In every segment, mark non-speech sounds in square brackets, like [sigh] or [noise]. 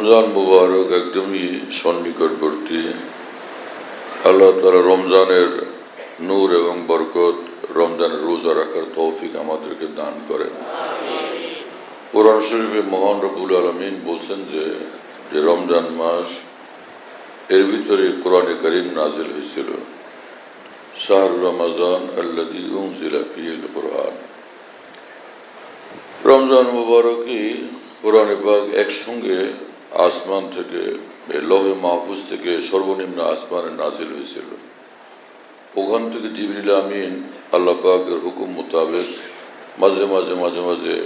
রমজান মুবারক একদমই সন্নিকটবর্তী। আল্লাহ তালা রমজানের নূর এবং বরকত, রমজানের রোজা রাখার তৌফিক আমাদেরকে দান করেন। কোরআন শরীফে মহান রবুল আলমিন বলছেন যে যে রমজান মাস এর ভিতরে কোরআনে করিম নাজিল হয়েছিল। শাহর রমাজান আল্লাদি উমজিলা ফিল কোরআন। রমজান মুবারকই কোরআনে পাক একসঙ্গে আসমান থেকে লহে মাহফুজ থেকে সর্বনিম্ন আসমানে নাজিল হয়েছিল। ওখান থেকে জিবরিল আমিন আল্লাহ পাকের হুকুম মোতাবেক মাঝে মাঝে মাঝে মাঝে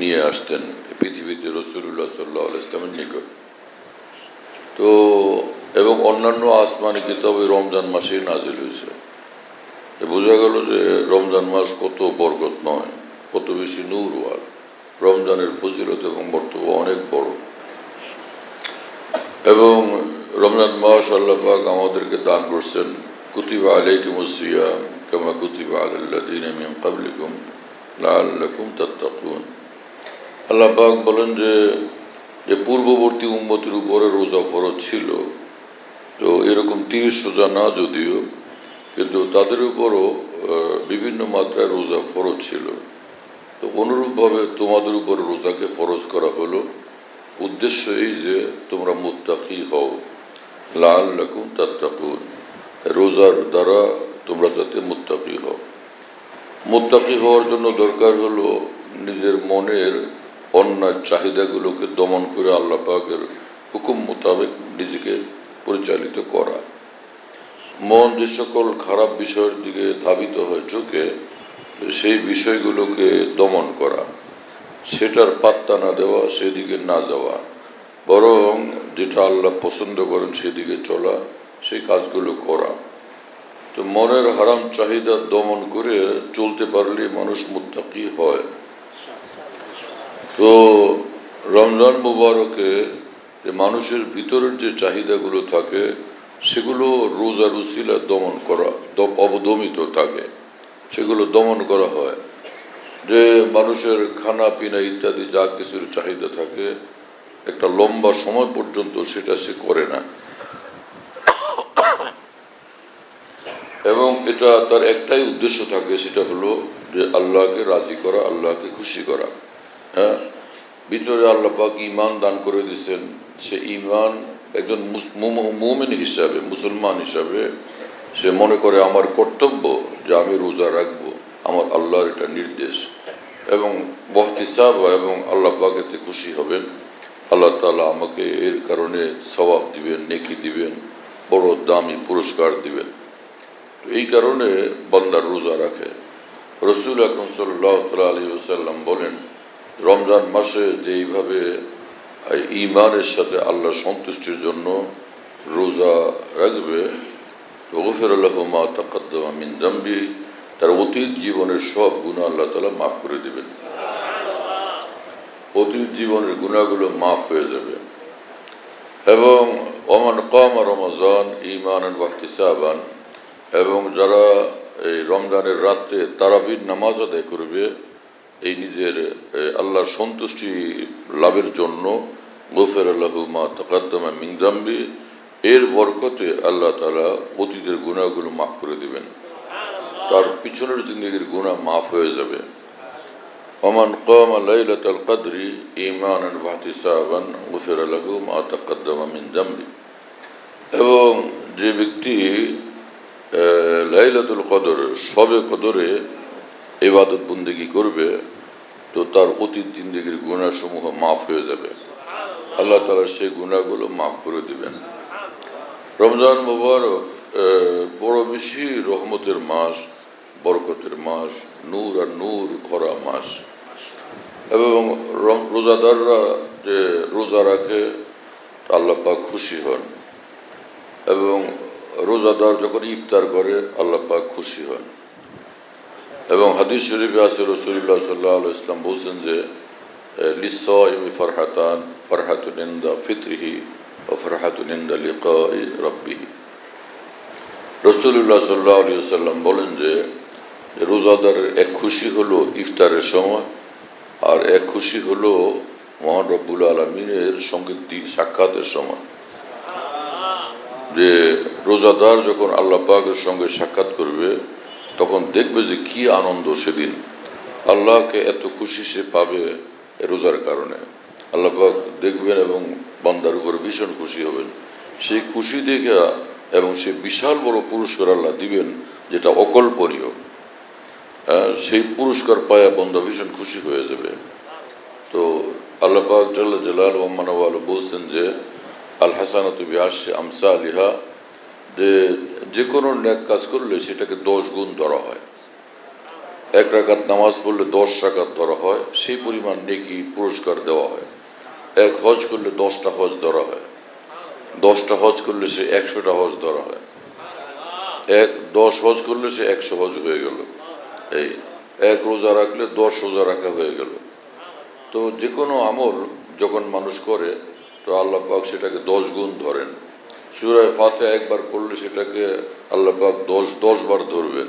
নিয়ে আসতেন পৃথিবীতে রসুল্লাহ সাল্লাহ ইসলামের নিকট। তো, এবং অন্যান্য আসমানি কিতাব ওই রমজান মাসেই নাজিল হয়েছে। বোঝা গেল যে রমজান মাস কত বরকত নয়, কত বেশি নূরওয়াল। রমজানের ফজিলত এবং বর্তমান অনেক বড়। এবং রমজান মাস আল্লাহ পাক আমাদেরকে দান করছেন, কুতিবা আলাইকুম সিয়াম কামা কুতিবা আলাল্লাযীনা মিন ক্বাবলিকুম লাআল্লাকুম তাত্তাকুন। আল্লাহ পাক বলেন যে যে পূর্ববর্তী উম্মতের উপরে রোজা ফরজ ছিল, তো এরকম তিরিশ রোজা না যদিও, কিন্তু তাদের উপরও বিভিন্ন মাত্রায় রোজা ফরজ ছিল। তো অনুরূপভাবে তোমাদের উপর রোজাকে ফরজ করা হলো। উদ্দেশ্য এই যে তোমরা মুত্তাকি হও। লাল লাকুম তাত্তাকুন। রোজার দ্বারা তোমরা যাতে মুত্তাকি হও। মুত্তাকি হওয়ার জন্য দরকার হলো নিজের মনের অন্যায় চাহিদাগুলোকে দমন করে আল্লাহ পাকের হুকুম মোতাবেক নিজেকে পরিচালিত করা। মন যে সকল খারাপ বিষয়ের দিকে ধাবিত হয় চোখে সেই বিষয়গুলোকে দমন করা, সেটার পাত্তা না দেওয়া, সেদিকে না যাওয়া, বরং যেটা আল্লাহ পছন্দ করেন সেদিকে চলা, সেই কাজগুলো করা। তো মনের হারাম চাহিদা দমন করে চলতে পারলে মানুষ মুত্তাকি হয়। তো রমজান মুবারকে যে মানুষের ভিতরের যে চাহিদাগুলো থাকে, সেগুলো রোজা রুসিলা দমন করা অবদমিত থাকে। সেগুলো দমন করা হয়। যে মানুষের খানা, পিনা ইত্যাদি যা কিছুর চাহিদা থাকে, একটা লম্বা সময় পর্যন্ত সেটা সে করে না। এবং এটা তার একটাই উদ্দেশ্য থাকে, সেটা হলো যে আল্লাহকে রাজি করা, আল্লাহকে খুশি করা। হ্যাঁ? ভিতরে আল্লাহ পাক ইমান দান করে দিয়েছেন। সে ইমান একজন মুমিন হিসাবে, মুসলমান হিসাবে সে মনে করে আমার কর্তব্য যে আমি রোজা রাখব, আমার আল্লাহর এটা নির্দেশ। এবং বহতিসাব এবং আল্লাহ এতে খুশি হবেন। আল্লাহ তাআলা আমাকে এর কারণে সওয়াব দিবেন, নেকি দিবেন, বড় দামি পুরস্কার দিবেন। তো এই কারণে বান্দার রোজা রাখে। রসুল আকরম সাল্লাহ আলী সাল্লাম বলেন, রমজান মাসে যেইভাবে ইমানের সাথে আল্লাহ সন্তুষ্টির জন্য রোজা রাখবে তার অতীত জীবনের সব গুণা আল্লাহ তালা মাফ করে দিবেন। অতীত জীবনের গুণাগুলো মাফ হয়ে যাবে। এবং ওমান কম রমজান ইমান ওয়াহতিসাবান এবং যারা এই রমজানের রাত্রে তারাবির নামাজ আদায় করবে, এই নিজের আল্লাহর সন্তুষ্টি লাভের জন্য গোফের আল্লাহ মা তকাদ্দমা মিংদাম্বি এর বরকতে আল্লাহ তালা অতীতের গুণাগুলো মাফ করে দিবেন। তার পিছনের জিন্দগির গুণা মাফ হয়ে যাবে। ওমান কম লাইলাতুল কদরি ঈমানান ওয়া ইহতিসাবান গুফিরা লাহু মা এবং যে ব্যক্তি লাইলাতুল কদর, সবে কদরে ইবাদত বন্দেগী করবে, তো তার অতীত জিন্দগির গুণাসমূহ মাফ হয়ে যাবে। আল্লাহ তালা সেই গুণাগুলো মাফ করে দিবেন। রমজান মুবারক বড় বেশি রহমতের মাস, বরকতের মাস, নূর আর নূর ভরা মাস। এবং রোজাদাররা যে রোজা রাখে আল্লাহ খুশি হন। এবং রোজাদার যখন ইফতার করে, আল্লাহ খুশি হন। এবং হাদিস শরীফে আছে রসুল্লাহ সাল্লাহ ইসলাম বলছেন যে লিসমি ফরহাতান, ফরহাতু নিন্দা ফিতরিহি। ও ফরহাতু নিন্দা লিকাই রব্বিহি রসুল্লাহ সাল্লাহ আলী সাল্লাম বলেন যে রোজাদারের এক খুশি হলো ইফতারের সময়, আর এক খুশি হলো মহান রব্বুল আলমিনের সঙ্গে সাক্ষাতের সময়। যে রোজাদার যখন আল্লাহ পাকের সঙ্গে সাক্ষাৎ করবে, তখন দেখবে যে কি আনন্দ সেদিন। আল্লাহকে এত খুশি সে পাবে রোজার কারণে। আল্লাহ পাক দেখবেন এবং বান্দার উপর ভীষণ খুশি হবেন। সেই খুশি দেখে এবং সে বিশাল বড় পুরস্কার আল্লাহ দিবেন, যেটা অকল্পনীয়। সেই পুরস্কার পায়া বন্ধা ভীষণ খুশি হয়ে যাবে। তো আল্লাহ পাক জাল্লা জালাল ওমানওয়াল বলছেন যে, আল হাসানাত বিআশি আমসা আলিহা যে যে কোনো ন্যাক কাজ করলে সেটাকে দশ গুণ ধরা হয়। এক রাকাত নামাজ পড়লে দশ রাকাত ধরা হয়। সেই পরিমাণ নেকি পুরস্কার দেওয়া হয়। এক হজ করলে দশটা হজ ধরা হয়। দশটা হজ করলে সে একশোটা হজ ধরা হয়। এক, দশ হজ করলে সে একশো হজ হয়ে গেল। এই, এক রোজা রাখলে দশ রোজা রাখা হয়ে গেল। তো যে কোনো আমল যখন মানুষ করে, তো আল্লাহ পাক সেটাকে দশ গুণ ধরেন। সুরায় ফাতে একবার করলে সেটাকে আল্লাহ পাক দশ দশ বার ধরবেন।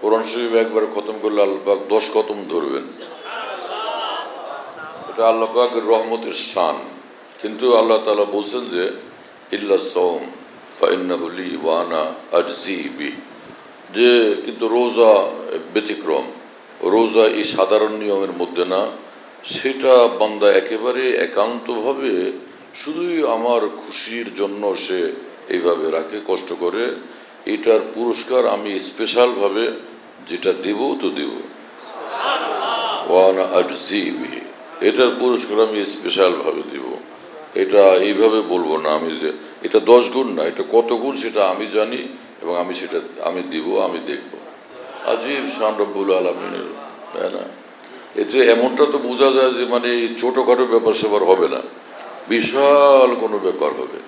কোরআন শরীফ একবার খতম করলে আল্লাহ পাক দশ খতম ধরবেন। এটা আল্লাহ পাকের রহমতের শান। কিন্তু আল্লাহ তালা বলছেন যে, ইল্লা সৌম ফাইন্নাহুলি ওয়ানা আজজি বি। যে কিন্তু রোজা ব্যতিক্রম। রোজা এই সাধারণ নিয়মের মধ্যে না, সেটা বান্দা একেবারে একান্তভাবে শুধুই আমার খুশির জন্য সে এইভাবে রাখে, কষ্ট করে। এটার পুরস্কার আমি স্পেশালভাবে যেটা দেব তো দেব। ওয়ানা আজজি বিহি এটার পুরস্কার আমি স্পেশালভাবে দিব। এটা এইভাবে বলব না আমি যে, এটা দশ গুণ না, এটা কত গুণ সেটা আমি জানি এবং আমি সেটা, আমি দিব, আমি দেখব। আজিব শান রব্বুল আলমিনের, তাই না? এতে এমনটা তো বোঝা যায় যে মানে ছোটোখাটো ব্যাপার সেবার হবে না। বিশাল কোনো ব্যাপার হবে।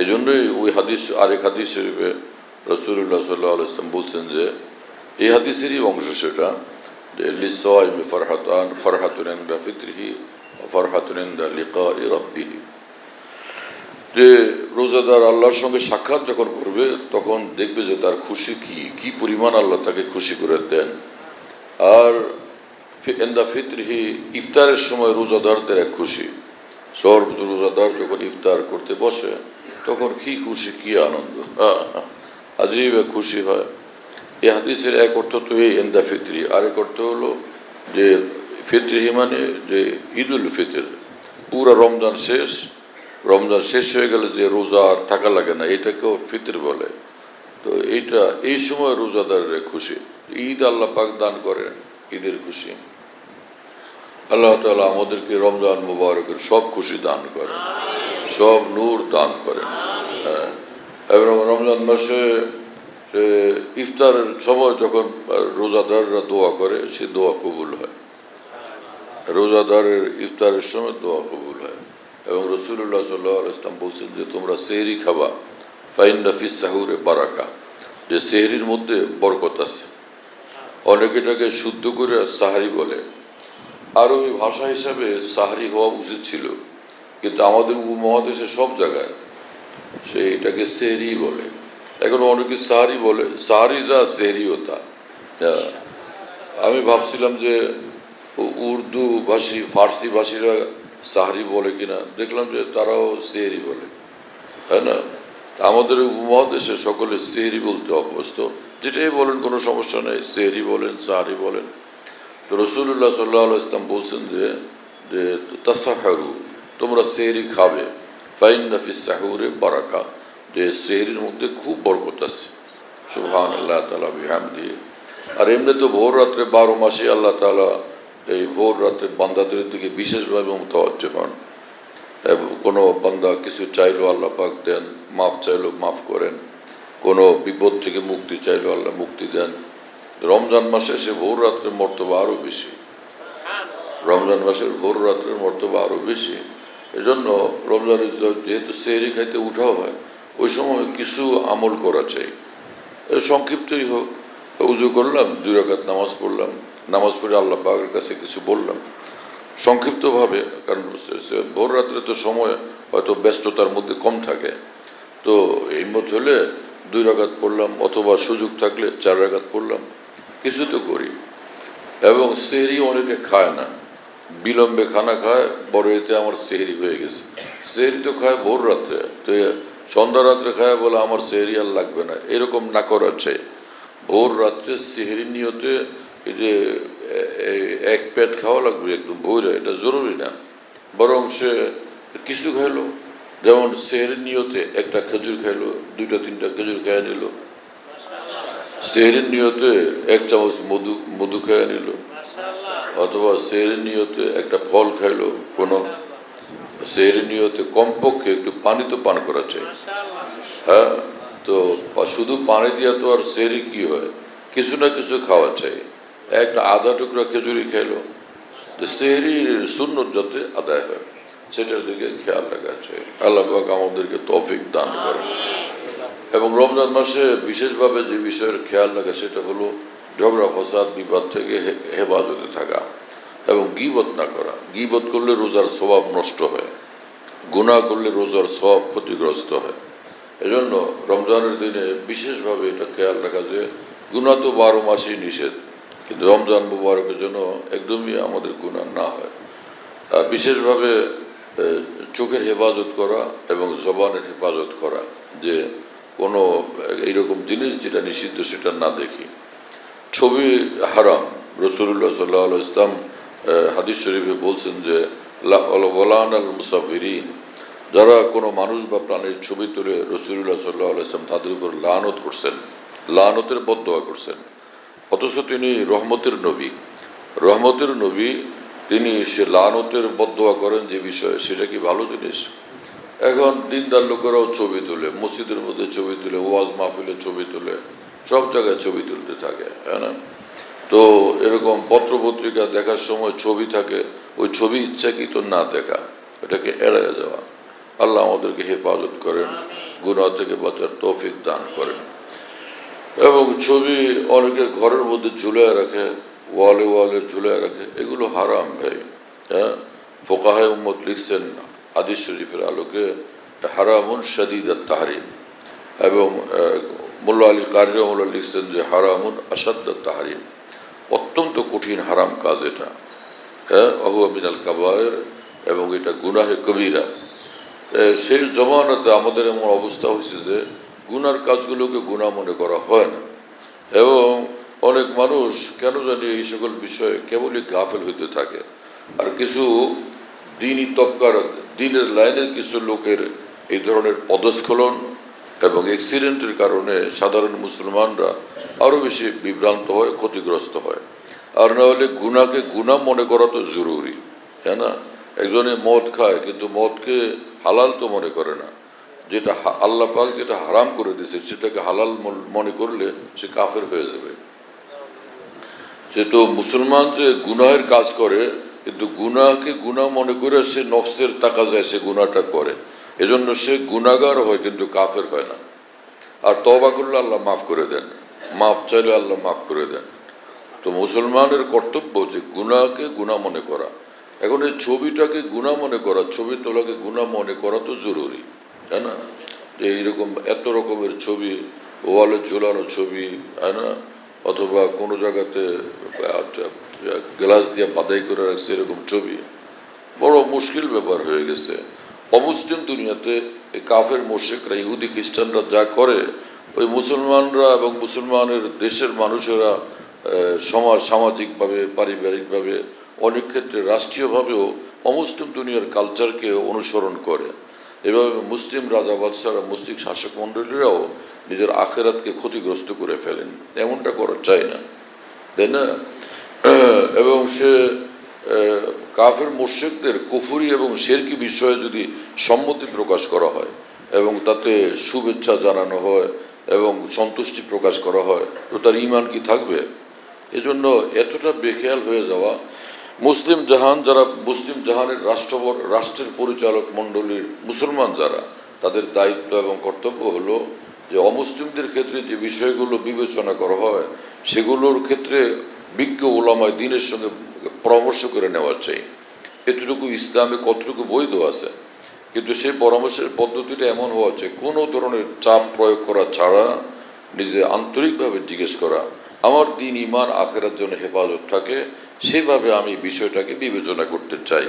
এই জন্যই ওই হাদিস, আরেক হাদিস রসুল্লাহ সাল্লাহ ইসলাম বলছেন যে, এই হাদিসেরই অংশ সেটা লিসাইমি ফরহাতান ফরহাতুন ইনদা ফিতরিহি ফরহাতুন ইনদা লিকাই রাব্বিহি যে রোজাদার আল্লাহর সঙ্গে সাক্ষাৎ যখন করবে, তখন দেখবে যে তার খুশি কি কি পরিমাণ আল্লাহ তাকে খুশি করে দেন। আর এন্দা ফিতরিহি, ইফতারের সময় রোজাদারদের এক খুশি। সব রোজাদার যখন ইফতার করতে বসে, তখন কি খুশি, কি আনন্দ। হ্যাঁ আজীব খুশি হয়। এই হাদিসের এক অর্থ তো এই এন্দা ফিতরি। আরেক অর্থ হলো যে ফিতরি মানে? যে ঈদ উল ফিতর। পুরা রমজান শেষ। রমজান শেষ হয়ে গেলে যে রোজা আর থাকা লাগে না এটাকেও ফিতর বলে। তো এইটা এই সময় রোজাদারের খুশি। ঈদ আল্লাহ পাক দান করে ঈদের খুশি। আল্লাহ তালা আমাদেরকে রমজান মুবারকের সব খুশি দান করেন। সব নূর দান করেন। হ্যাঁ। এবং রমজান মাসে ইফতারের সময় যখন রোজাদাররা দোয়া করে, সে দোয়া কবুল হয়। রোজাদারের ইফতারের সময় দোয়া কবুল হয়। এবং রসুল্লাহ সাল্লাহ ইসলাম বলছেন যে, তোমরা সেহরি খাবা। ফাইন নাফিস সাহুরে বারাকা। যে সেহরির মধ্যে বরকত আছে। অনেকে এটাকে শুদ্ধ করে সাহারি বলে। আরবি ভাষা হিসাবে সাহারি হওয়া উচিত ছিল। কিন্তু আমাদের উপমহাদেশে সব জায়গায় সে এটাকে সেহরি বলে। এখন অনেকে সাহারি বলে সাহারি যা সেহরি হতা হ্যাঁ। আমি ভাবছিলাম যে উর্দু ভাষী, ফার্সি ভাষীরা সাহারি বলে কিনা, দেখলাম যে তারাও সেহরি বলে। তাই না? আমাদের উপমহাদেশে সকলে সেহরি বলতে অভ্যস্ত। যেটাই বলেন কোনো সমস্যা নেই সেহরি বলেন সাহারি বলেন। তো রসুল্লাহ সাল্লাহ ইসলাম বলছেন যে যে, তাসাহারু, তোমরা সেহরি খাবে। ফাইন নাফিস সাহুরে বারাকা যে সেহরির মধ্যে খুব বরকত আছে। সুবহান আল্লাহ তালা বিহাম দিয়ে আর এমনি তো ভোর রাত্রে বারো মাসে আল্লাহ তালা এই ভোর রাত্রে বান্দাদের দিকে বিশেষভাবে হন এবং, কোনো বান্দা কিছু চাইলো আল্লাহ পাক দেন, মাফ চাইলো মাফ করেন। কোনো বিপদ থেকে মুক্তি চাইলো আল্লাহ মুক্তি দেন। রমজান মাসে সে ভোর রাত্রের মর্তবা আরও বেশি। রমজান মাসের ভোর রাত্রের মর্তবা আরও বেশি। এজন্য রমজানের যেহেতু সেহরি খাইতে উঠাও হয় ওই সময় কিছু আমল করা চাই। সংক্ষিপ্তই হোক। উজু করলাম, দুই রাকাত নামাজ পড়লাম। নামাজ পড়ে আল্লাহ পাকের কাছে কিছু বললাম। সংক্ষিপ্তভাবে, কারণ ভোর রাত্রে তো সময় হয়তো ব্যস্ততার মধ্যে কম থাকে। তো এই মত হলে দুই রাকাত পড়লাম অথবা সুযোগ থাকলে চার রাকাত পড়লাম। কিছু তো করি। এবং সেরি অনেকে খায় না। বিলম্বে খানা খায়, বড় এতে আমার সেহরি হয়ে গেছে। সেহরি তো খায় ভোর রাত্রে। তো সন্ধ্যা রাত্রে খায় বলে আমার সেহরি আর লাগবে না। এরকম না করার চাই ভোর রাত্রে সেহরি নিয়তে এই যে এক পেট খাওয়া লাগবে একদম ভোরে, এটা জরুরি না। বরং সে কিছু খাইলো, যেমন সেহরি নিয়তে একটা খেজুর খাইলো, দুইটা, তিনটা খেজুর খেয়ে নিল। সেহরির নিয়তে এক চামচ মধু মধু খেয়ে নিল। অথবা সেহরির নিয়তে একটা ফল খাইলো, কোনো সেহরির নিয়তে কমপক্ষে একটু পানি তো পান করা চাই। হ্যাঁ তো শুধু পানি দিয়া তো আর সেহরি কি হয়? কিছু না কিছু খাওয়া চাই। একটা আধা টুকরা খেজুরি খাইলো। তো সেহরির শূন্য যাতে আদায় হয়, সেটার দিকে খেয়াল রাখা চাই। আল্লাহ আমাদেরকে তৌফিক দান করে এবং রমজান মাসে বিশেষভাবে যে বিষয়ের খেয়াল রাখে, সেটা হলো ঝগড়া, ফসাদ, বিবাদ থেকে হেফাজতে থাকা। এবং গিবত না করা। গিবত করলে রোজার স্বভাব নষ্ট হয়। গুনাহ করলে রোজার স্বভাব ক্ষতিগ্রস্ত হয়। এজন্য রমজানের দিনে বিশেষভাবে এটা খেয়াল রাখা যে গুনাহ তো বারো মাসেই নিষেধ, কিন্তু রমজান মুবারকের জন্য একদমই আমাদের গুনাহ না হয়। আর বিশেষভাবে চোখের হেফাজত করা এবং জবানের হেফাজত করা যে কোনো এইরকম জিনিস যেটা নিষিদ্ধ সেটা না দেখি। ছবি হারাম। রসুল্লাহ সাল্লাহ ইসলাম হাদিস শরীফে বলছেন যে ওলান আল মুসাফিরিন, যারা কোনো মানুষ বা প্রাণীর ছবি তুলে রসুল্লাহ সাল্লাহ ইসলাম তাদের উপর লানত করছেন, লানতের বদোয়া করছেন। অথচ তিনি রহমতের নবী। রহমতের নবী, তিনি সে লানতের বদোয়া করেন যে বিষয়ে, সেটা কি ভালো জিনিস? এখন দিনদার লোকেরাও ছবি তোলে, মসজিদের মধ্যে ছবি তুলে, ওয়াজ মাহফিলে ছবি তুলে, সব জায়গায় ছবি তুলতে থাকে হ্যাঁ না? তো এরকম পত্র পত্রিকা দেখার সময় ছবি থাকে, ওই ছবি ইচ্ছাকৃত না দেখা, এটাকে এড়াইয়া যাওয়া। আল্লাহ আমাদেরকে হেফাজত করেন, গুনাহ থেকে বাঁচার তৌফিক দান করেন। এবং ছবি অনেকে ঘরের মধ্যে ঝুলিয়ে রাখে, ওয়ালে ওয়ালে ঝুলিয়ে রাখে, এগুলো হারাম ভাই হ্যাঁ? ফোকাহে উম্মত লিখছেন হাদিস শরীফের আলোকে, হারামুন শাদিদ তাহারিম। এবং মোল্লা আলী কার্যমোল্লা লিখছেন যে হারামুন আসাদ্দ তাহারিম। অত্যন্ত কঠিন হারাম কাজ এটা। হ্যাঁ আহুয়া মিনাল কাবায়ের এবং এটা গুনাহে কবিরা। সেই জমানাতে আমাদের এমন অবস্থা হয়েছে যে গুনার কাজগুলোকে গুণা মনে করা হয় না। এবং অনেক মানুষ কেন জানি এই সকল বিষয়ে কেবলই গাফেল হইতে থাকে। আর কিছু দিনই তবকার দিনের লাইনের কিছু লোকের এই ধরনের পদস্খলন এবং অ্যাক্সিডেন্টের কারণে সাধারণ মুসলমানরা আরও বেশি বিভ্রান্ত হয়, ক্ষতিগ্রস্ত হয়। আর না হলে গুনাকে গুণা মনে করা তো জরুরি, তাই না? একজনে মদ খায়, কিন্তু মদকে হালাল তো মনে করে না। যেটা আল্লাহ পাক যেটা হারাম করে দিয়েছে, সেটাকে হালাল মনে করলে সে কাফের হয়ে যাবে। সে তো মুসলমান যে গুনাহের কাজ করে, কিন্তু গুনাহকে গুনাহ মনে করে সে নফসের তাকা যায় সে গুনাহটা করে। এজন্য সে গুনাগার হয় কিন্তু কাফের হয় না। আর তবা করলে আল্লাহ মাফ করে দেন। মাফ চাইলে আল্লাহ মাফ করে দেন। তো মুসলমানের কর্তব্য যে গুনাহকে গুনাহ মনে করা। এখন এই ছবিটাকে গুনাহ মনে করা, ছবি তোলাকে গুনাহ মনে করা তো জরুরি, তাই না? এইরকম এত রকমের ছবি, ওয়ালে ঝোলানো ছবি, তাই না? অথবা কোনো জায়গাতে গ্লাস দিয়ে বাদাই করে রাখছে এরকম ছবি। বড় মুশকিল ব্যাপার হয়ে গেছে। অমুসলিম দুনিয়াতে এই কাফের মোশেকরা ইহুদি, খ্রিস্টানরা যা করে, ওই মুসলমানরা এবং মুসলমানের দেশের মানুষেরা সমাজ, সামাজিকভাবে, পারিবারিকভাবে, অনেক ক্ষেত্রে রাষ্ট্রীয়ভাবেও অমুসলিম দুনিয়ার কালচারকে অনুসরণ করে। এভাবে মুসলিম রাজা বাদশারা মুসলিম শাসক মণ্ডলীরাও নিজের আখেরাতকে ক্ষতিগ্রস্ত করে ফেলেন। এমনটা করা চায় না। তাই না? [clears throat] এবং সে কাফের মোর্শেকদের কুফুরি এবং শেরকি বিষয়ে যদি সম্মতি প্রকাশ করা হয় এবং তাতে শুভেচ্ছা জানানো হয় এবং সন্তুষ্টি প্রকাশ করা হয়, তো তার ইমান কি থাকবে? এজন্য এতটা বেখেয়াল হয়ে যাওয়া, মুসলিম জাহান যারা, মুসলিম জাহানের রাষ্ট্রবর, রাষ্ট্রের পরিচালক মণ্ডলীর মুসলমান যারা, তাদের দায়িত্ব এবং কর্তব্য হলো যে অমুসলিমদের ক্ষেত্রে যে বিষয়গুলো বিবেচনা করা হয়, সেগুলোর ক্ষেত্রে বিজ্ঞ ওলামায় দিনের সঙ্গে পরামর্শ করে নেওয়া চাই। এতটুকু ইসলামে কতটুকু বৈধ আছে? কিন্তু সেই পরামর্শের পদ্ধতিটা এমন হওয়া চাই, কোনো ধরনের চাপ প্রয়োগ করা ছাড়া নিজে আন্তরিকভাবে জিজ্ঞেস করা। আমার দিন ইমান আখেরার জন্য হেফাজত থাকে, সেভাবে আমি বিষয়টাকে বিবেচনা করতে চাই।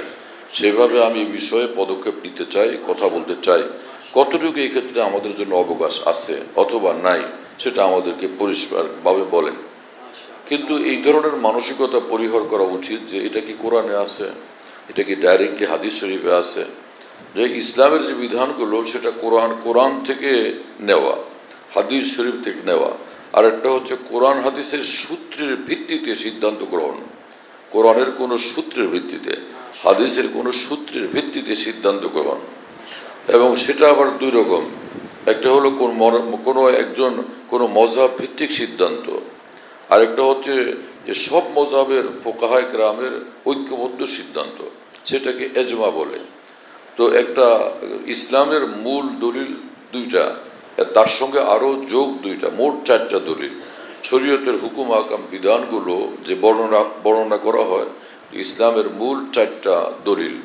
সেভাবে আমি বিষয়ে পদক্ষেপ নিতে চাই, কথা বলতে চাই। কতটুকু এই ক্ষেত্রে আমাদের জন্য অবকাশ আছে অথবা নাই, সেটা আমাদেরকে পরিষ্কারভাবে বলেন। কিন্তু এই ধরনের মানসিকতা পরিহার করা উচিত যে এটা কি কোরআনে আছে, এটা কি ডাইরেক্টলি হাদিস শরীফে আছে, যে ইসলামের যে বিধানগুলো সেটা কোরআন কোরআন থেকে নেওয়া, হাদিস শরীফ থেকে নেওয়া। আর একটা হচ্ছে কোরআন হাদিসের সূত্রের ভিত্তিতে সিদ্ধান্ত গ্রহণ। কোরআনের কোনো সূত্রের ভিত্তিতে, হাদিসের কোনো সূত্রের ভিত্তিতে সিদ্ধান্ত গ্রহণ। এবং সেটা আবার দুই রকম। একটা হলো কোন কোনো একজন, কোনো মজাব ভিত্তিক সিদ্ধান্ত আরেকটা হচ্ছে যে সব মজাবের ফোকাহায় গ্রামের ঐক্যবদ্ধ সিদ্ধান্ত, সেটাকে এজমা বলে। তো একটা ইসলামের মূল দলিল দুইটা তার সঙ্গে আরও যোগ দুইটা, মোট চারটা দলিল। শরীয়তের হুকুম আকাম বিধানগুলো যে বর্ণনা বর্ণনা করা হয়, ইসলামের মূল চারটা দলিল।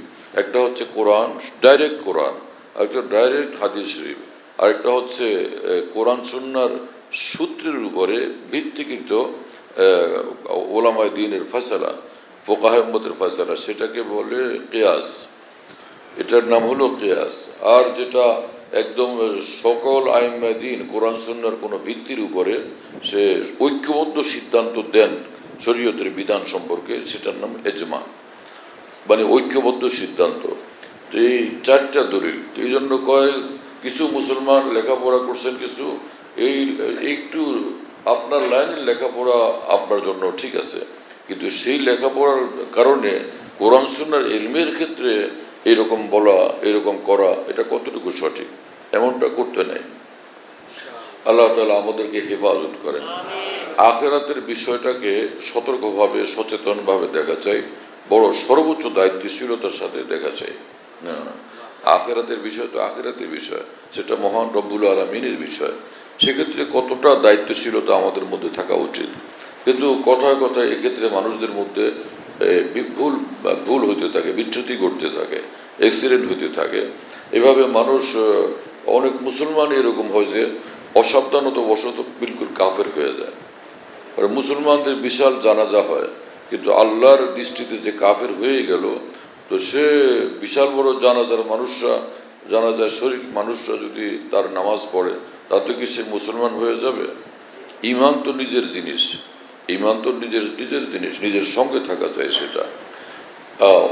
একটা হচ্ছে কোরআন, ডাইরেক্ট কোরআন, আরেকটা ডাইরেক্ট হাদিস শরীফ আরেকটা হচ্ছে কোরআন সুন্নার সূত্রের উপরে ভিত্তিকৃত ওলামায় দিনের ফয়সালা ফোকাহমতের ফয়সালা সেটাকে বলে কেয়াস। এটার নাম হলো কেয়াস। আর যেটা একদম সকল আইমাদিন কোরআন সুন্নার কোনো ভিত্তির উপরে সে ঐক্যবদ্ধ সিদ্ধান্ত দেন শরীয়তের বিধান সম্পর্কে, সেটার নাম এজমা। মানে ঐক্যবদ্ধ সিদ্ধান্ত। তো এই চারটা দলিল। এই জন্য কয়, কিছু মুসলমান লেখাপড়া করছেন, কিছু এই একটু আপনার লাইনের লেখাপড়া আপনার জন্য ঠিক আছে। কিন্তু সেই লেখাপড়ার কারণে কোরআন সুন্নার এলমের ক্ষেত্রে এরকম বলা এরকম করা এটা কতটুকু সঠিক? এমনটা করতে নেই। আল্লাহ তালা আমাদেরকে হেফাজত করেন। আখেরাতের বিষয়টাকে সতর্কভাবে সচেতনভাবে দেখা চাই বড় সর্বোচ্চ দায়িত্বশীলতার সাথে দেখা চাই। না। আখেরাতের বিষয় তো আখেরাতের বিষয় সেটা মহান রব্বুল আলমিনের বিষয়। সেক্ষেত্রে কতটা দায়িত্বশীলতা আমাদের মধ্যে থাকা উচিত? কিন্তু কথায় কথায় এক্ষেত্রে মানুষদের মধ্যে ভুল ভুল হইতে থাকে, বিচ্যুতি ঘটতে থাকে অ্যাক্সিডেন্ট হইতে থাকে। এভাবে মানুষ অনেক মুসলমান এরকম হয় যে, অসাবধানত বশত বিলকুল কাফের হয়ে যায়। আর মুসলমানদের বিশাল জানাজা হয়, কিন্তু আল্লাহর দৃষ্টিতে যে কাফের হয়ে গেল, তো সে বিশাল বড় জানাজার মানুষরা, জানাজার শরীর মানুষরা যদি তার নামাজ পড়ে তাতে কি সে মুসলমান হয়ে যাবে? ইমান তো নিজের জিনিস। ইমান তো নিজের নিজের জিনিস, নিজের সঙ্গে থাকা চাই সেটা।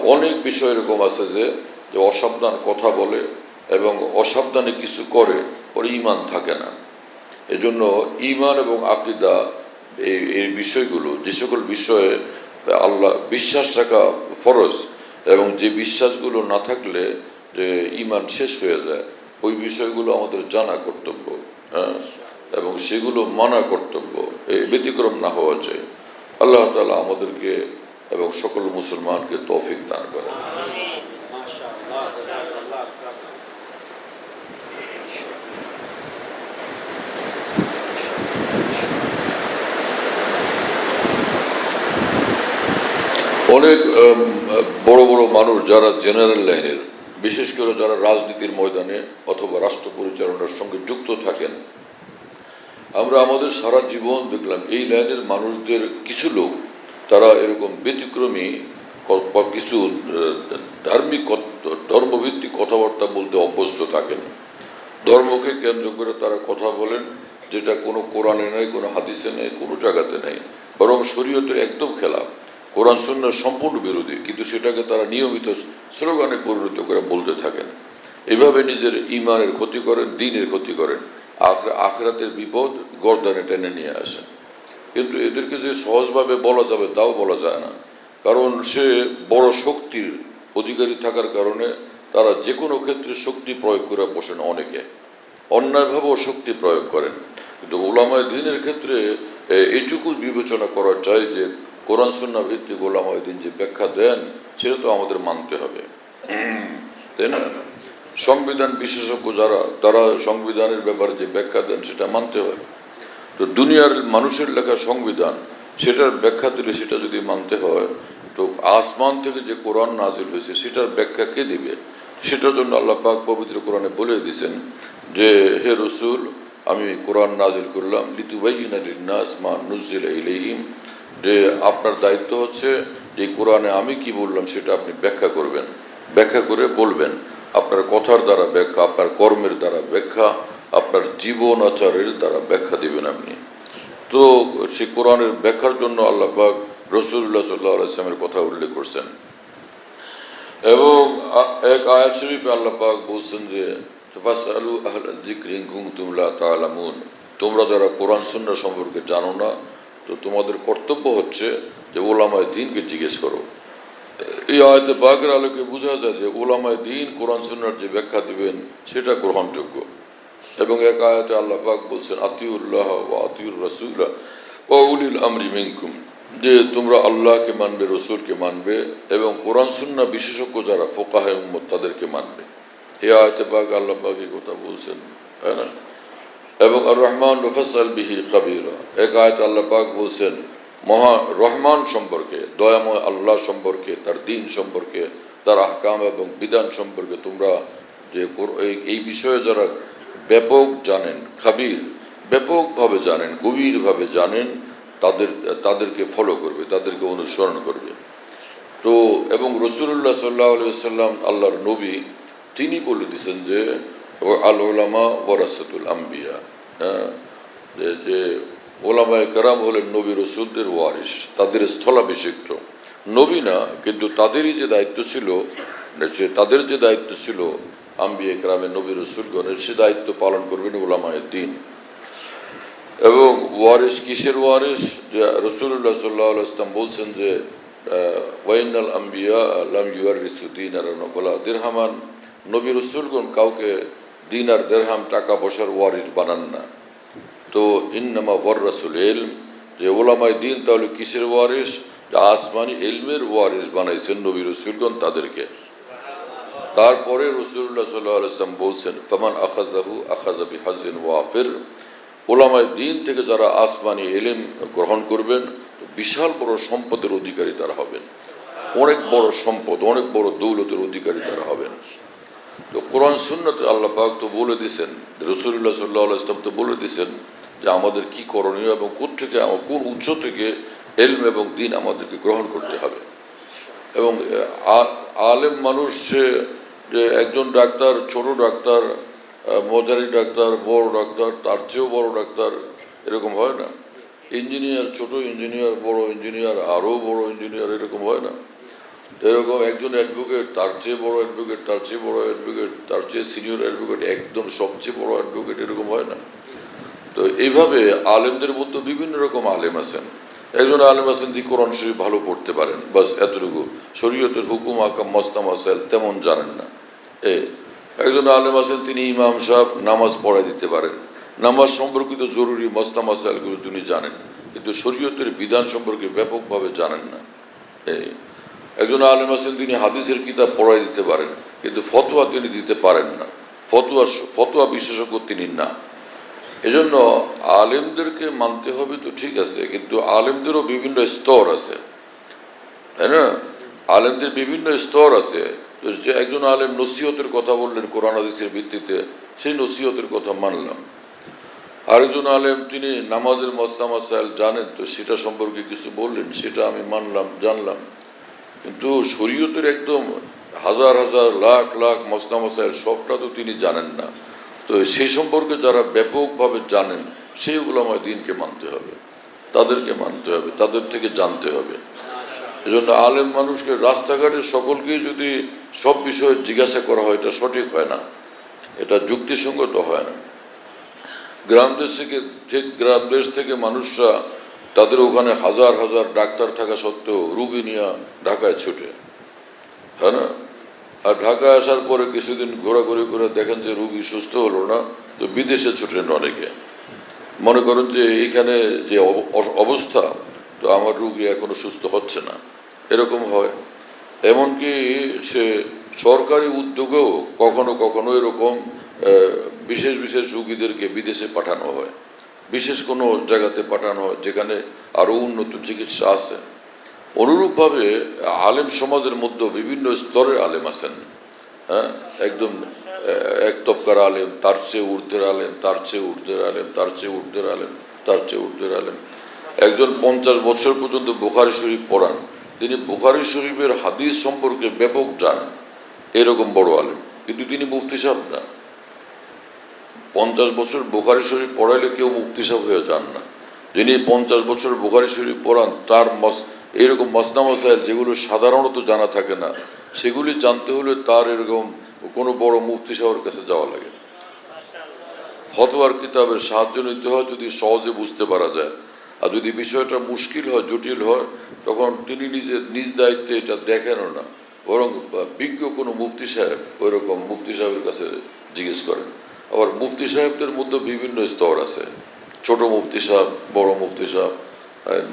অনেক বিষয় এরকম আছে যে অসাবধান কথা বলে এবং অসাবধানে কিছু করে, ওর ইমান থাকে না। এজন্য ইমান এবং আকিদা, এই এই বিষয়গুলো, যে সকল বিষয়ে আল্লাহ বিশ্বাস রাখা ফরজ এবং যে বিশ্বাসগুলো না থাকলে যে ইমান শেষ হয়ে যায়, ওই বিষয়গুলো আমাদের জানা কর্তব্য। হ্যাঁ এবং সেগুলো মানা কর্তব্য, এই ব্যতিক্রম না হওয়া চাই আল্লাহ তালা আমাদেরকে এবং সকল মুসলমানকে তৌফিক দান খাইরান। অনেক বড় বড় মানুষ যারা জেনারেল লাইনের বিশেষ করে যারা রাজনীতির ময়দানে অথবা রাষ্ট্র পরিচালনার সঙ্গে যুক্ত থাকেন, আমরা আমাদের সারা জীবন দেখলাম এই লাইনের মানুষদের কিছু লোক, তারা এরকম ব্যতিক্রমী কিছু ধার্মিক ধর্মভিত্তিক কথাবার্তা বলতে অভ্যস্ত থাকেন। ধর্মকে কেন্দ্র করে তারা কথা বলেন, যেটা কোনো কোরআনে নেই, কোনো হাদিসে নেই, কোনো জায়গাতে নেই, বরং শরীয়তের একদম খেলাফ। কোরআন সন্ন্যার সম্পূর্ণ বিরোধী, কিন্তু সেটাকে তারা নিয়মিত স্লোগানে পরিণত করে বলতে থাকেন। এভাবে নিজের ইমানের ক্ষতি করেন, দিনের ক্ষতি করেন, আখরা, আখরাতের বিপদ গর্দানে টেনে নিয়ে আসেন। কিন্তু এদেরকে যে সহজভাবে বলা যাবে তাও বলা যায় না। কারণ সে বড় শক্তির অধিকারী থাকার কারণে তারা যে কোনো ক্ষেত্রে শক্তি প্রয়োগ করে বসেন অনেকে। অন্যায়ভাবেও শক্তি প্রয়োগ করেন। কিন্তু ওলামায় দিনের ক্ষেত্রে এইটুকু বিবেচনা করা চাই যে কোরআন সুন্না ভিত্তিক ওলামায় দিন যে ব্যাখ্যা দেন, সেটা তো আমাদের মানতে হবে। তাই না? সংবিধান বিশেষজ্ঞ যারা, তারা সংবিধানের ব্যাপারে যে ব্যাখ্যা দেন, সেটা মানতে হয় তো দুনিয়ার মানুষের লেখা সংবিধান, সেটার ব্যাখ্যা দিলে সেটা যদি মানতে হয়, তো আসমান থেকে যে কোরআন নাজিল হয়েছে, সেটার ব্যাখ্যা কে দিবে? সেটার জন্য আল্লাহ পাক পবিত্র কোরআনে বলে দিয়েছেন যে, হে রসুল, আমি কোরআন নাজিল করলাম লিন্নাস মা নুজিল ইলাইহিম যে আপনার দায়িত্ব হচ্ছে যে কোরআনে আমি কি বললাম সেটা আপনি ব্যাখ্যা করবেন। ব্যাখ্যা করে বলবেন, আপনার কথার দ্বারা ব্যাখ্যা, আপনার কর্মের দ্বারা ব্যাখ্যা, আপনার জীবন আচারের দ্বারা ব্যাখ্যা দিবেন আপনি। তো সে কোরআনের ব্যাখ্যার জন্য আল্লাহ পাক রসুল্লাহ সাল্লাহ কথা উল্লেখ করছেন। এবং এক আয়াত শরীফে আল্লাহ পাক বলছেন যে তোমরা যারা কোরআন সুন্নাহ সম্পর্কে জানো না তো তোমাদের কর্তব্য হচ্ছে যে ওলামায় দিনকে জিজ্ঞেস করো। এই আয়তে পাকের আলোকে বোঝা যায় যে ওলামায় দিন কোরআন সুন্নার যে ব্যাখ্যা দিবেন, সেটা গ্রহণযোগ্য। এবং এক আয়াতে আল্লাহ পাক বলছেন, আতিউল্লাহ ও আতিউর রসুল্লাহ ও উলিল আমরি মিনকুম যে তোমরা আল্লাহকে মানবে, রসুলকে মানবে, এবং কোরআন সুন্না বিশেষজ্ঞ যারা, ফোকাহে উম্মত তাদেরকে মানবে। এই আয়তে পাক আল্লাহ পাক এই কথা বলছেন, তাই না? এবং আর রহমান রফাসাল বিহি কাবির এক আয়ত আল্লাহ পাক বলছেন, মহা রহমান সম্পর্কে, দয়াময় আল্লাহ সম্পর্কে, তার দিন সম্পর্কে, তার আহকাম এবং বিধান সম্পর্কে তোমরা যে এই- বিষয়ে যারা ব্যাপক জানেন, খাবির, ব্যাপকভাবে জানেন, গভীরভাবে জানেন, তাদের, তাদেরকে ফলো করবে, তাদেরকে অনুসরণ করবে। তো, এবং রসুল্লাহ সাল্লাহ সাল্লাম আল্লাহর নবী, তিনি বলে দিয়েছেন যে আল ওলামা ওরাসাতুল আম্বিয়া হ্যাঁ যে ওলামায় কারাম হলেন নবী রসুলদের ওয়ারিস তাদের স্থলাভিষিক্ত। নবী না, কিন্তু তাদেরই যে দায়িত্ব ছিল, সে তাদের যে দায়িত্ব ছিল, আম্বিয়া গ্রামে নবী রসুলগণের, সে দায়িত্ব পালন করবেন ওলামায়ের দিন। এবং ওয়ারিস কিসের ওয়ারিস যে রসুল্লাহ সাল্লাহ ইসলাম বলছেন যে ওয়াইনাল আম্বিয়া আল্লাম ইউর রিসুদ্দিন আর নকলা দিরহামান। নবী রসুলগণ কাউকে দিন আর দেড়হাম টাকা পয়সার ওয়ারিস বানান না। তো ইন্নামা ওয়ার রাসুল এলম যে ওলামায় দিন তাহলে কিসের ওয়ারিস যে আসমানি এলমের ওয়ারিস বানাইছেন নবী রসুলগণ তাদেরকে। তারপরে রসুল্লাহ সাল্লাহ আলাইসলাম বলছেন, ফমান আখাজাহু আখাজাবি হাজিন ওয়াফির। ওলামায় দিন থেকে যারা আসমানি এলেম গ্রহণ করবেন বিশাল বড় সম্পদের অধিকারী তারা হবেন। অনেক বড় সম্পদ, অনেক বড় দৌলতের অধিকারী তারা হবেন। তো কোরআন সুন্নাতে আল্লাহ তো বলে দিয়েছেন রসুল্লাহ সাল্লাহ ইসলাম তো বলে দিয়েছেন যে আমাদের কি করণীয় এবং আমার কোন উৎস থেকে এলম এবং দিন আমাদেরকে গ্রহণ করতে হবে। এবং আলেম মানুষ সে যে একজন ডাক্তার, ছোট ডাক্তার মজারি ডাক্তার, বড় ডাক্তার, তার চেয়েও বড় ডাক্তার এরকম হয় না? ইঞ্জিনিয়ার, ছোট ইঞ্জিনিয়ার, বড় ইঞ্জিনিয়ার, আরও বড় ইঞ্জিনিয়ার এরকম হয় না? এরকম একজন অ্যাডভোকেট তার চেয়ে বড় অ্যাডভোকেট তার চেয়ে বড় অ্যাডভোকেট তার চেয়ে সিনিয়র অ্যাডভোকেট একদম সবচেয়ে বড় অ্যাডভোকেট এরকম হয় না। তো এইভাবে আলেমদের মধ্যে বিভিন্ন রকম আলেম আছেন। একজন আলেম আছেন যে কোরআন শরীফ ভালো পড়তে পারেন, বাস এতটুকু। শরীয়তের হুকুম, আকাম মস্তা মাসাইল তেমন জানেন না। এ, একজন আলেম আছেন, তিনি ইমাম সাহেব, নামাজ পড়াই দিতে পারেন। নামাজ সম্পর্কিত জরুরি মস্তা মাসাইলগুলো তিনি জানেন। কিন্তু শরীয়তের বিধান সম্পর্কে ব্যাপকভাবে জানেন না। এই একজন আলেম আছেন, তিনি হাদিসের কিতাব পড়াই দিতে পারেন, কিন্তু ফতোয়া তিনি দিতে পারেন না। ফতোয়া ফতোয়া বিশেষজ্ঞ তিনি না। এজন্য আলেমদেরকে মানতে হবে তো ঠিক আছে, কিন্তু আলেমদেরও বিভিন্ন স্তর আছে। তাই না? আলেমদের বিভিন্ন স্তর আছে। যে একজন আলেম নসিহতের কথা বললেন কোরআন হাদিসের ভিত্তিতে, সেই নসিহতের কথা মানলাম। আরেকজন আলেম, তিনি নামাজের মস্তা মাসাইল জানেন, তো সেটা সম্পর্কে কিছু বললেন, সেটা আমি মানলাম, জানলাম। কিন্তু শরীয়তের একদম হাজার হাজার লাখ লাখ মশলা মাসাইল সবটা তো তিনি জানেন না। তো সেই সম্পর্কে যারা ব্যাপকভাবে জানেন, সেই উলামায় দিনকে মানতে হবে। তাদেরকে মানতে হবে, তাদের থেকে জানতে হবে। এজন্য আলেম মানুষকে রাস্তাঘাটে সকলকেই যদি সব বিষয়ে জিজ্ঞাসা করা হয়, এটা সঠিক হয় না। এটা যুক্তিসঙ্গত হয় না। গ্রাম দেশ থেকে ঠিক গ্রাম দেশ থেকে মানুষরা তাদের ওখানে হাজার হাজার ডাক্তার থাকা সত্ত্বেও রুগী নিয়ে ঢাকায় ছুটে। হ্যাঁ না? আর ঢাকায় আসার পরে কিছুদিন ঘোরাঘুরি করে দেখেন যে রুগী সুস্থ হলো না, তো বিদেশে ছুটেন অনেকে। মনে করেন যে এইখানে যে অবস্থা, তো আমার রুগী এখনও সুস্থ হচ্ছে না। এরকম হয়। এমনকি সে সরকারি উদ্যোগেও কখনো কখনো এরকম বিশেষ বিশেষ রুগীদেরকে বিদেশে পাঠানো হয়। বিশেষ কোনো জায়গাতে পাঠানো হয়, যেখানে আরও উন্নত চিকিৎসা আছে। অনুরূপভাবে আলেম সমাজের মধ্যে বিভিন্ন স্তরের আলেম আছেন। হ্যাঁ? একদম এক তপকার আলেম, তার চেয়ে ঊর্ধ্বের আলেম, তার চেয়ে ঊর্ধ্বের আলেম, তার চেয়ে ঊর্ধ্বের আলেম, তার চেয়ে ঊর্ধ্বের আলেম। একজন পঞ্চাশ বছর পর্যন্ত বুখারি শরীফ পড়ান। তিনি বুখারি শরীফের হাদিস সম্পর্কে ব্যাপক জানেন। এরকম বড় আলেম। কিন্তু তিনি মুফতি সাহেব না। পঞ্চাশ বছর বুখারি শরীফ পড়াইলে কেউ সাহেব হয়ে যান না। যিনি পঞ্চাশ বছর বুখারি শরীফ পড়ান, তার মস এরকম মসনা মসাইল যেগুলো সাধারণত জানা থাকে না, সেগুলি জানতে হলে তার এরকম কোনো বড় মুফতি কাছে যাওয়া লাগে। ফতোয়ার কিতাবের সাহায্য নিতে হয় যদি সহজে বুঝতে পারা যায়। আর যদি বিষয়টা মুশকিল হয়, জটিল হয়, তখন তিনি নিজের নিজ দায়িত্বে এটা দেখেনও না। বরং বিজ্ঞ কোনো মুফতি সাহেব ওই রকম মুফতি সাহেবের কাছে জিজ্ঞেস করেন। আবার মুফতি সাহেবদের মধ্যে বিভিন্ন স্তর আছে। ছোট মুফতি সাহেব, বড় মুফতি সাহেব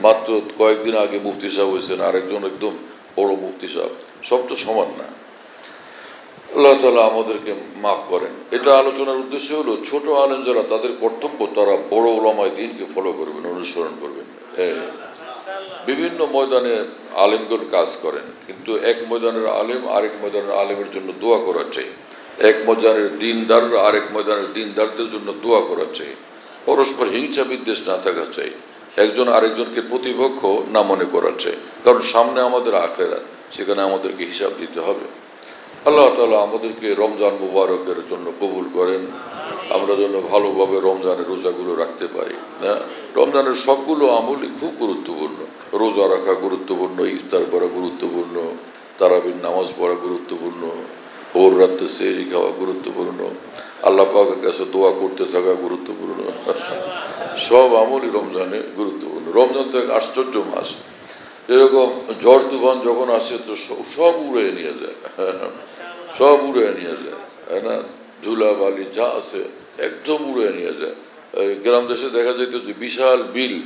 মাত্র কয়েকদিন আগে মুফতি সাহেব হয়েছেন, আরেকজন একদম বড় মুফতি সাহেব। সব তো সমান না। আল্লাহ তালা আমাদেরকে মাফ করেন। এটা আলোচনার উদ্দেশ্য হলো, ছোট আলেম যারা, তাদের কর্তব্য তারা বড় ওলামায় দিনকে ফলো করবেন, অনুসরণ করবেন। হ্যাঁ। বিভিন্ন ময়দানে আলেমগণ কাজ করেন, কিন্তু এক ময়দানের আলেম আরেক ময়দানের আলেমের জন্য দোয়া করা চাই। এক ময়দানের দিনদার আরেক ময়দানের দিনদারদের জন্য দোয়া করা চাই পরস্পর হিংসা বিদ্বেষ না থাকা চাই। একজন আরেকজনকে প্রতিপক্ষ না মনে করা চাই কারণ সামনে আমাদের আখেরাত, সেখানে আমাদেরকে হিসাব দিতে হবে। আল্লাহ তালা আমাদেরকে রমজান মুবারকের জন্য কবুল করেন। আমরা যেন ভালোভাবে রমজানের রোজাগুলো রাখতে পারি। হ্যাঁ? রমজানের সবগুলো আমলই খুব গুরুত্বপূর্ণ। রোজা রাখা গুরুত্বপূর্ণ, ইফতার করা গুরুত্বপূর্ণ, তারাবির নামাজ পড়া গুরুত্বপূর্ণ। ভোর রাত্রে সেরি খাওয়া গুরুত্বপূর্ণ। আল্লাহ কাছে দোয়া করতে থাকা গুরুত্বপূর্ণ। সব আমলই রমজানে গুরুত্বপূর্ণ। রমজান তো এক আশ্চর্য মাস। এরকম ঝড় তুফান যখন আসে, তো সব- উড়ে নিয়ে যায়। সব উড়ে নিয়ে যায়, তাই না? ধুলা বালি যা আছে, একদম উড়ে নিয়ে যায়। গ্রাম দেশে দেখা যেত যে বিশাল বিল,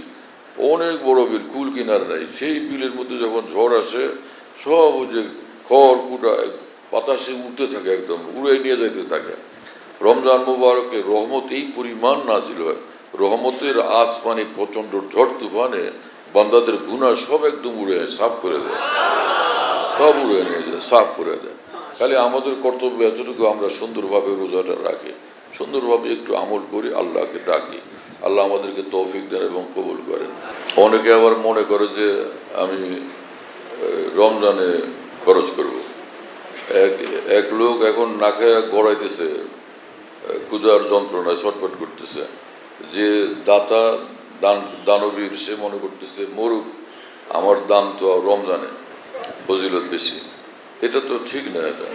অনেক বড় বিল, কুল কিনার নাই। সেই বিলের মধ্যে যখন ঝড় আসে, সব যে খড় কুটা বাতাসে উঠতে থাকে একদম, উড়ে নিয়ে যাইতে থাকে। রমজান মুবারকে রহমত এই পরিমাণ নাজিল হয়। রহমতের আসমানি প্রচণ্ড ঝড় তুফানে বান্দাদের গুণা সব একদম উড়ে সাফ করে দেয়। সব উড়ে নিয়ে যায়, সাফ করে দেয়। খালি আমাদের কর্তব্য এতটুকু আমরা সুন্দরভাবে রোজাটা রাখি। সুন্দরভাবে একটু আমল করি, আল্লাহকে ডাকি। আল্লাহ আমাদেরকে তৌফিক দেন এবং কবুল করেন। অনেকে আবার মনে করে যে আমি রমজানে খরচ করব। এক লোক এখন নাকে গড়াইতেছে, ক্ষুধার যন্ত্রণায় ছটফট করতেছে। যে দাতা দান দানবীর সে মনে করতেছে, মরুক, আমার দাম তো রমজানে ফজিলত বেশি। এটা তো ঠিক না এটা।